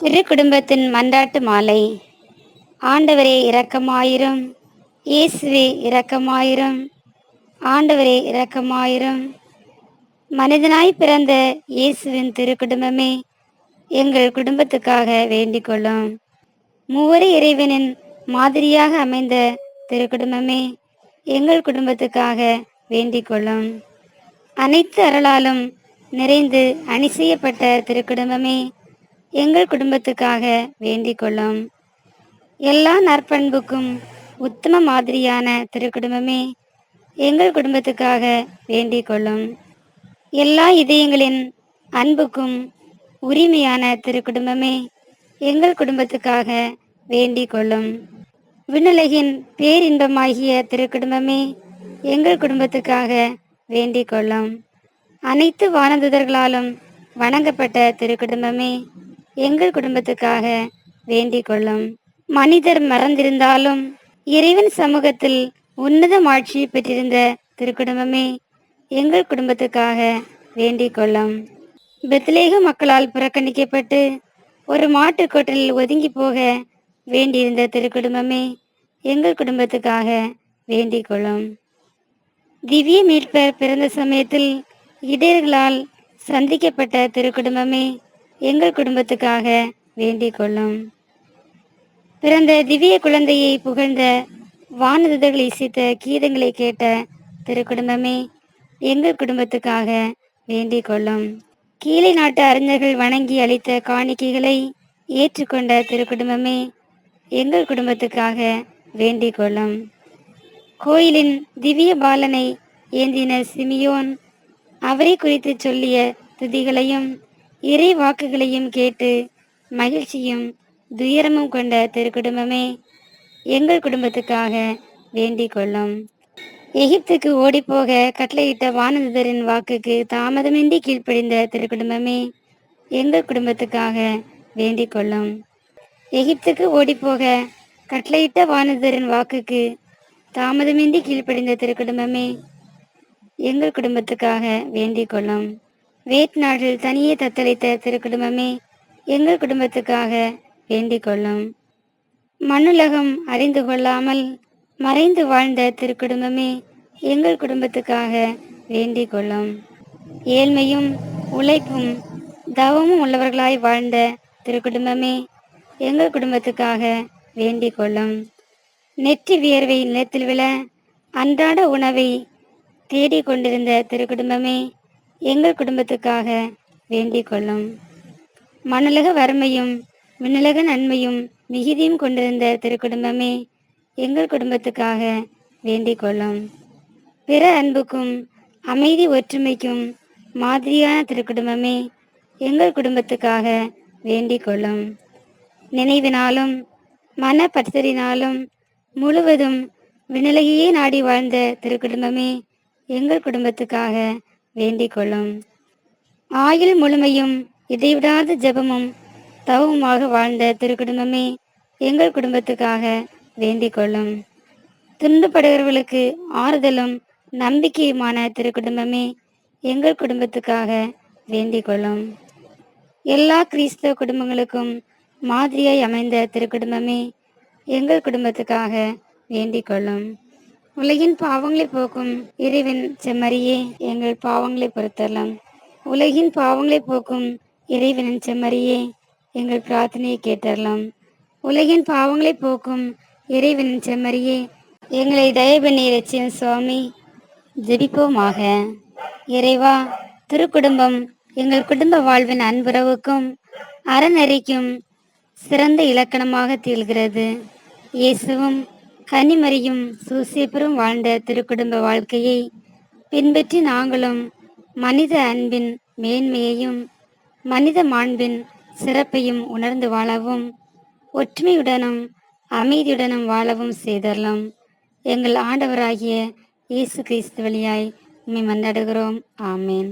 திரு குடும்பத்தின் மன்றாட்டு மாலை. ஆண்டவரே இரக்கமாயிரும். இயேசுவே இரக்கமாயிரும். ஆண்டவரே இரக்கமாயிரும். மனிதனாய் பிறந்த இயேசுவின் திருக்குடும்பமே எங்கள் குடும்பத்துக்காக வேண்டிக் கொள்ளும் மூவரு இறைவனின் மாதிரியாக அமைந்த திருக்குடும்பமே எங்கள் குடும்பத்துக்காக வேண்டிக் கொள்ளும் அனைத்து அருளாலும் நிறைந்து அணி செய்யப்பட்ட திருக்குடும்பமே எங்கள் குடும்பத்துக்காக வேண்டிக் கொள்ளும் எல்லா நற்பண்புக்கும் உத்தம மாதிரியான திருக்குடும்பமே எங்கள் குடும்பத்துக்காக வேண்டிக் கொள்ளும் எல்லா இதயங்களின் அன்புக்கும் உரிமையான திருக்குடும்பமே எங்கள் குடும்பத்துக்காக வேண்டிக் கொள்ளும் விண்ணுலகின் பேரின்பமாகிய திருக்குடும்பமே எங்கள் குடும்பத்துக்காக வேண்டிக் கொள்ளும் அனைத்து வானதுதர்களாலும் வணங்கப்பட்ட திருக்குடும்பமே எங்கள் குடும்பத்துக்காக வேண்டிக் கொள்ளும். மனிதர் மறந்திருந்தாலும் இறைவன் சமூகத்தில் உன்னத ஆட்சியை பெற்றிருந்த திருக்குடும்பமே எங்கள் குடும்பத்துக்காக வேண்டிக் கொள்ளும். பெத்லேக மக்களால் புறக்கணிக்கப்பட்டு ஒரு மாட்டுக்கொட்டலில் ஒதுங்கி போக வேண்டியிருந்த திருக்குடும்பமே எங்கள் குடும்பத்துக்காக வேண்டிக் கொள்ளும். திவ்ய மீட்பர் பிறந்த சமயத்தில் இடையர்களால் சந்திக்கப்பட்ட திருக்குடும்பமே எங்கள் குடும்பத்துக்காக வேண்டிக் கொள்ளும். பிறந்த திவ்ய குழந்தையை புகழ்ந்த வானதுதர்கள் இசைத்த கீதங்களை கேட்ட திருக்குடும்பமே எங்கள் குடும்பத்துக்காக வேண்டிக் கொள்ளும். கீழே நாட்டு அறிஞர்கள் வணங்கி அளித்த காணிக்கைகளை ஏற்றுக்கொண்ட திருக்குடும்பமே எங்கள் குடும்பத்துக்காக வேண்டிக் கொள்ளும். கோயிலின் திவ்ய பாலனை ஏந்தின சிமியோன் அவரை குறித்து சொல்லிய துதிகளையும் இறை வாக்குகளையும் கேட்டு மகிழ்ச்சியும் துயரமும் கொண்ட திருக்குடும்பமே எங்கள் குடும்பத்துக்காக வேண்டிக் கொள்ளும். எகிப்துக்கு ஓடிப்போக கட்டளையிட்ட வானதுதரின் வாக்குக்கு தாமதமின்றி கீழ்ப்படிந்த திருக்குடும்பமே எங்கள் குடும்பத்துக்காக வேண்டிக் கொள்ளும். எகிப்துக்கு ஓடிப்போக கட்டளையிட்ட வானதுதரின் வாக்குக்கு தாமதமின்றி கீழ்ப்படிந்த திருக்குடும்பமே எங்கள் குடும்பத்துக்காக வேண்டிக் கொள்ளும். வேட் நாட்டில் தனியே தத்தளித்த திருக்குடும்பமே எங்கள் குடும்பத்துக்காக வேண்டிக் கொள்ளும். மண்ணுலகம் அறிந்து கொள்ளாமல் மறைந்து வாழ்ந்த திருக்குடும்பமே எங்கள் குடும்பத்துக்காக வேண்டிக் கொள்ளும். ஏழ்மையும் உழைப்பும் தவமும் உள்ளவர்களாய் வாழ்ந்த திருக்குடும்பமே எங்கள் குடும்பத்துக்காக வேண்டிக் கொள்ளும். நெற்றி வியர்வை நிலத்தில் விழ அன்றாட உணவை தேடிக் கொண்டிருந்த திருக்குடும்பமே எங்கள் குடும்பத்துக்காக வேண்டிக் கொள்ளும். மணலக வறுமையும் விண்ணலக நன்மையும் மிகுதியும் கொண்டிருந்த திருக்குடும்பமே எங்கள் குடும்பத்துக்காக வேண்டிக் கொள்ளும். பிற அன்புக்கும் அமைதி ஒற்றுமைக்கும் மாதிரியான திருக்குடும்பமே எங்கள் குடும்பத்துக்காக வேண்டிக் கொள்ளும். நினைவினாலும் மன பற்றலினாலும் முழுவதும் விண்ணுலகையே நாடி வாழ்ந்த திருக்குடும்பமே எங்கள் குடும்பத்துக்காக வேண்டிக் கொள்ளும் ஆயுள் முழுமையும் இதைவிடாத ஜெபமும் தவமுமாக வாழ்ந்த திருக்குடும்பமே எங்கள் குடும்பத்துக்காக வேண்டிக் கொள்ளும் துன்பப்படுகிறவர்களுக்கு ஆறுதலும் நம்பிக்கையுமான திருக்குடும்பமே எங்கள் குடும்பத்துக்காக வேண்டிக் கொள்ளும் எல்லா கிறிஸ்தவ குடும்பங்களுக்கும் மாதிரியாய் அமைந்த திருக்குடும்பமே எங்கள் குடும்பத்துக்காக வேண்டிக் கொள்ளும் உலகின் பாவங்களை போக்கும் இறைவன் செம்மறியே எங்கள் பாவங்களை பொறுத்தரலாம். உலகின் பாவங்களை போக்கும் இறைவனின் செம்மறியே எங்கள் பிரார்த்தனையை கேட்டறலாம் உலகின் பாவங்களை போக்கும் இறைவனின் செம்மறியே எங்களை தயபண்ணி இறைச்சியும் சுவாமி. ஜெபிப்போமாக. இறைவா திருக்குடும்பம் எங்கள் குடும்ப வாழ்வின் அன்புறவுக்கும் அறநெறிக்கும் சிறந்த இலக்கணமாக திகழ்கிறது. இயேசுவும் கன்னிமரியும் சூசேப்பரும் வாழ்ந்த திருக்குடும்ப வாழ்க்கையை பின்பற்றி நாங்களும் மனித அன்பின் மேன்மையையும் மனித மாண்பின் சிறப்பையும் உணர்ந்து வாழவும் ஒற்றுமையுடனும் அமைதியுடனும் வாழவும் செய்தரலாம். எங்கள் ஆண்டவராகிய இயேசு கிறிஸ்து வழியாய் உண்மை மன்றாடுகிறோம் ஆமேன்.